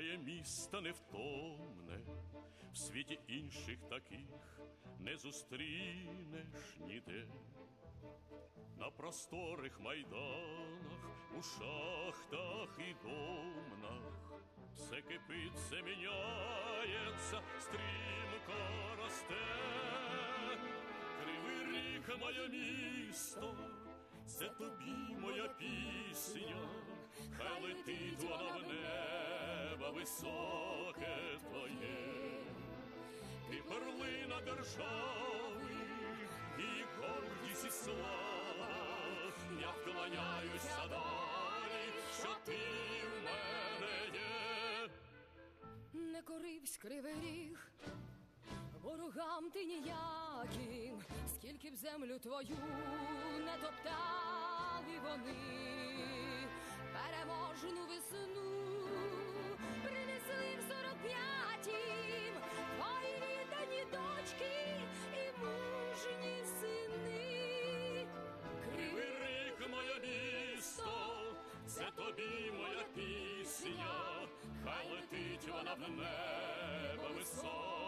моє місто невтомне, в світі інших таких не зустрінеш ніде. На просторих майданах, у шахтах і домнах все кипить, все міняється, стрімко росте. Кривий ріг, моє місто, високе твоє, ти перлина держави, і гордість і слава, я вклоняюся долі, що ти в мене є. Не коривсь кривий ріг, ворогам ти ніяким, скільки б землю твою не топтали вони, пісня, хай летить вона в небо високе твоє.